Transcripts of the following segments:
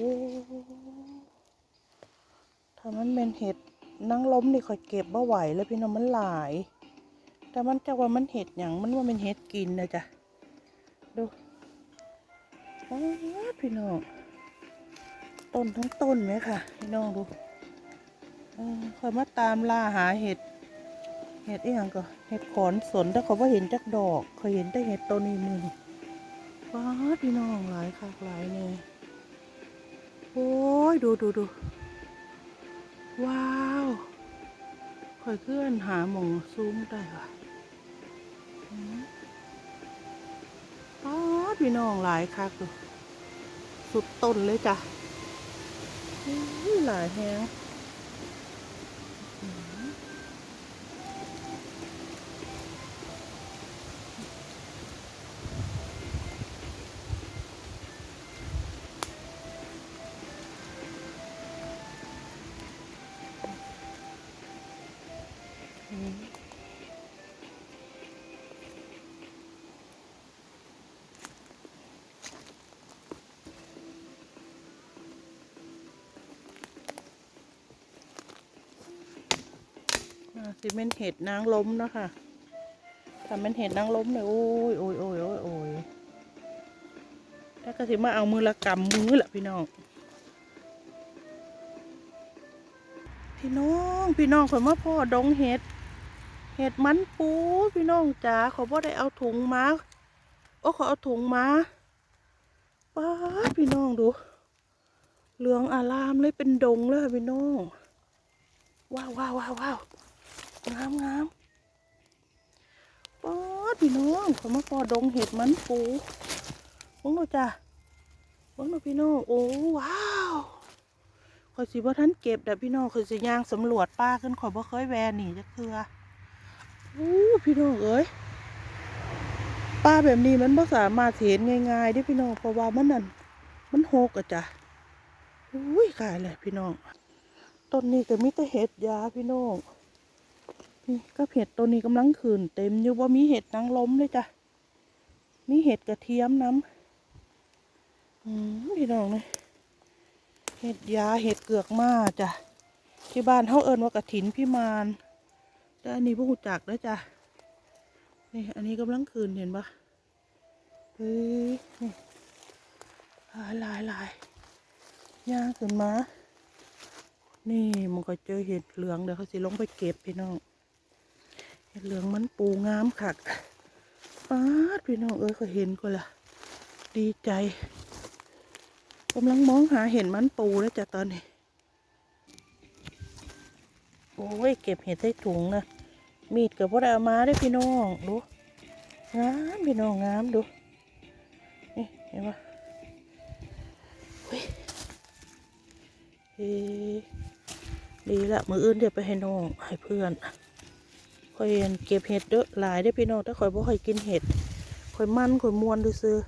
้ถ้ามันเป็นเห็ดนั่งล้มนี่ข่อยเก็บบ่ไหวแล้วพี่น้องมันหลาย แต่มันจะว่ามันเห็ดอย่างมันว่าเป็นเห็ดกินนะจ๊ะดูป๊าพี่น้องต้นทั้งต้นไหมค่ะ พี่น้องดูออคอยมาตามล่าหาเห็ด เห็ดอีหยังก็เห็ดขอนสนแต่เขาว่าเห็นจักดอก เคยเห็นแต่เห็ดต้นนี้มือว้าพี่น้องหลายคักหลายเนี่ย โอ้ยดูดูดูว้าวคอยเคลื่อนหาหมงซูมได้ว่ะอืมว้าดพี่น้องหลายคักดูสุดต้นเลยจ้ะหลายแฮง อ่าสิเป็นเห็ดนางล้มเนาะคะถ้าเป็นเห็ดนางล้มเนี่ยโอ้ยโอ้ยโอ้ยโอ้ยโอ้ยถ้าก็สิมาเอามือละกำมือละพี่น้อง พี่น้องพี่น้องผมมาพ่อดงเห็ด เห็ดมันปูพี่น้องจ๋าขาบ่ได้เอาถุงมาโอ้ขาเอาถุงมาป้าพี่น้องดูเหลืองอารามเลยเป็นดงเลยพี่น้องว้าวว้าวว้าวว้าว งามงามป้าดพี่น้องเขามาพอดงเห็ดมันปูมองดูจ้ะมองดูพี่น้องโอ้ว้าวข่อยสิบ่ทันเก็บแต่พี่น้องข่อยสิย่างสำรวจป้าขึ้นข่อยบ่เคยแวหนีจักเทื่ออู้พี่น้องเอ้ยปลาแบบนี้มันบ่สามารถเห็นง่ายๆเด้พี่น้องเพราะว่ามันนั่นมันโหกอะจ้ะอุ้ยขายเลยพี่น้องต้นนี้ก็มีแต่เห็ดยาพี่น้อง นี่ก็เห็ดต้นนี้กำลังขืนเต็มอยู่ว่ามีเห็ดนางล้มเลยจ้ะ มีเห็ดกระเทียมน้ำอืมพี่น้องเลยเห็ดยาเห็ดเกือกมาจ้ะ ที่บ้านเขาเอิ้นว่ากระถินพี่มานแต่อันนี้พวกหูจักแล้วจ้ะ นี่อันนี้กำลังคืนเห็นปะเฮ้ยนี่หลายหลายลายย่างขึ้นมา นี่มันก็เจอเห็ดเหลืองเดี๋ยวเขาสิลงไปเก็บพี่น้อง เหลืองมันปูงามคักป้าดพี่น้องเอ้ยเขาเห็นก็ละดีใจกำลังมองหาเห็นมันปูแล้วจ้ะตอนนี้ โอ้ย เก็บเห็ดใส่ถุงนะมีดกับพวกเรามาได้พี่น้องดูงามพี่น้องงามดูนี่เห็นปะดีละมืออื่นเดี๋ยวไปให้น้องให้เพื่อน คอยเก็บเห็ดเด้อหลายได้อพี่น้องถ้าคอยบ่คอยกินเห็ดคอยมันคอยมวนดูซื้อ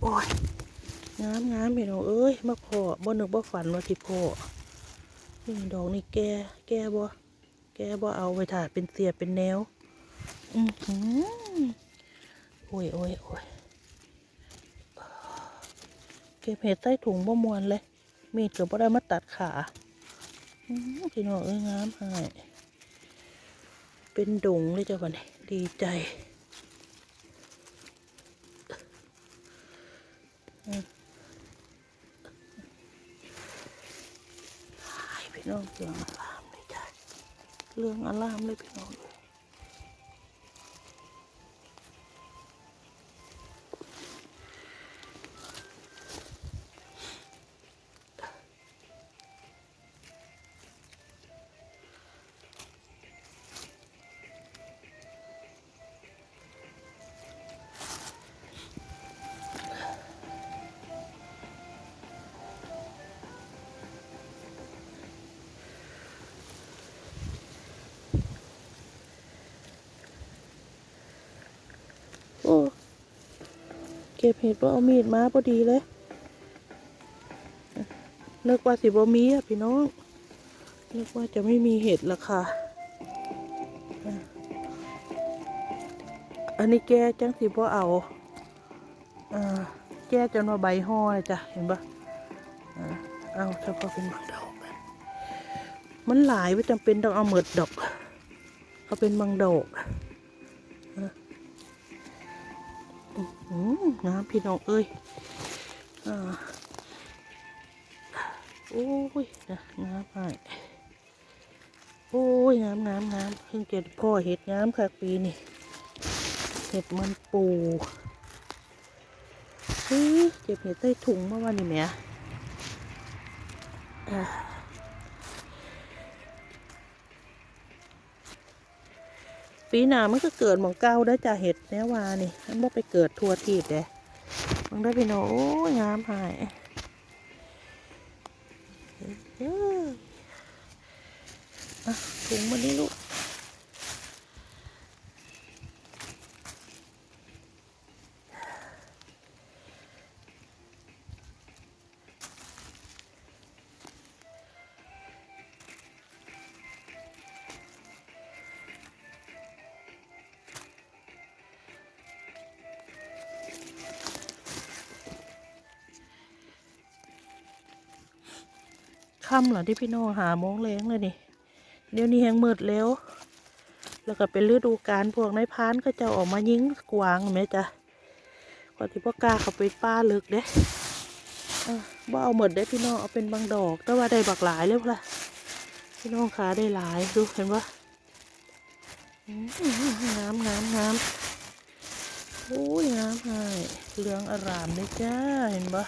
โอ้ยงามงามพี่น้องเอ้ยมาพอบ่นึกบ่ฝันว่าที่พ่อนี่ดอกนี่แก่แก่บ่แก่บ่เอาไปถาเป็นเสียบเป็นแนว อือหือโอ้ยโอ้ยโอ้ยเก็บเห็ดใส่ถุงบ่มวนเลย มีดเก็บ่ได้มาตัดขาพี่น้องเอ้ยงามให้ เป็นดงเลยจ้ะวันนี้ดีใจอืมให้พี่น้องเรื่องอารามเลยจ้ะเรื่องอารามเลยพี่น้อง อ้เก็บเห็ดว่าเอามีดมาพอดีเลยนึกว่าสิบ่มีอะพี่น้องนึกว่าจะไม่มีเห็ดละค่ะ อันนี้แกจังสิบ่เอาอ่าแก้จนว่าใบห่อเลยจ้ะเห็นปะอ่าเอาเฉพาะเป็นบางดอก มันหลายไม่จำเป็นต้องเอาเหมดดอกเอาเป็นบางดอก อื้อหืองามพี่น้องเอ้ยอโอ้ยนะงามไปโอ้ยงามงามงามเพิ่งเก็บพ่อเห็ดงามค่ะปีนี้เห็ดมันปูเฮ้ยเก็บเห็ดใต้ถุงเมื่อวานนี่แม่ ปีหน้ามันก็เกิดหมองเก้าได้จากเห็ดแนววานี่มันบ่ไปเกิดทั่วทีดเด้มันได้ไปโนโอ้ยงามหายเอ้ยอะถุงมันนี่ลูก ค่ำเหรอที่พี่โน่หาโมงแรงเลยนี่เดี๋ยวนี้แหงมืดแล้ว แล้วก็เป็นฤดูกาลพวกนายพานก็จะออกมายิงกวางเห็นไหมจ๊ะกว่าที่พ่อกาเขาไปป้าลึกเด้บ่เอาหมดได้พี่น้องเอาเป็นบางดอก แต่ว่าได้บักหลายเลยพล่ะพี่น้องขาได้หลายดูเห็นปะอืมงามงามงามโอ้ยงามให้เหลืองอร่ามเลยจ้าเห็นปะ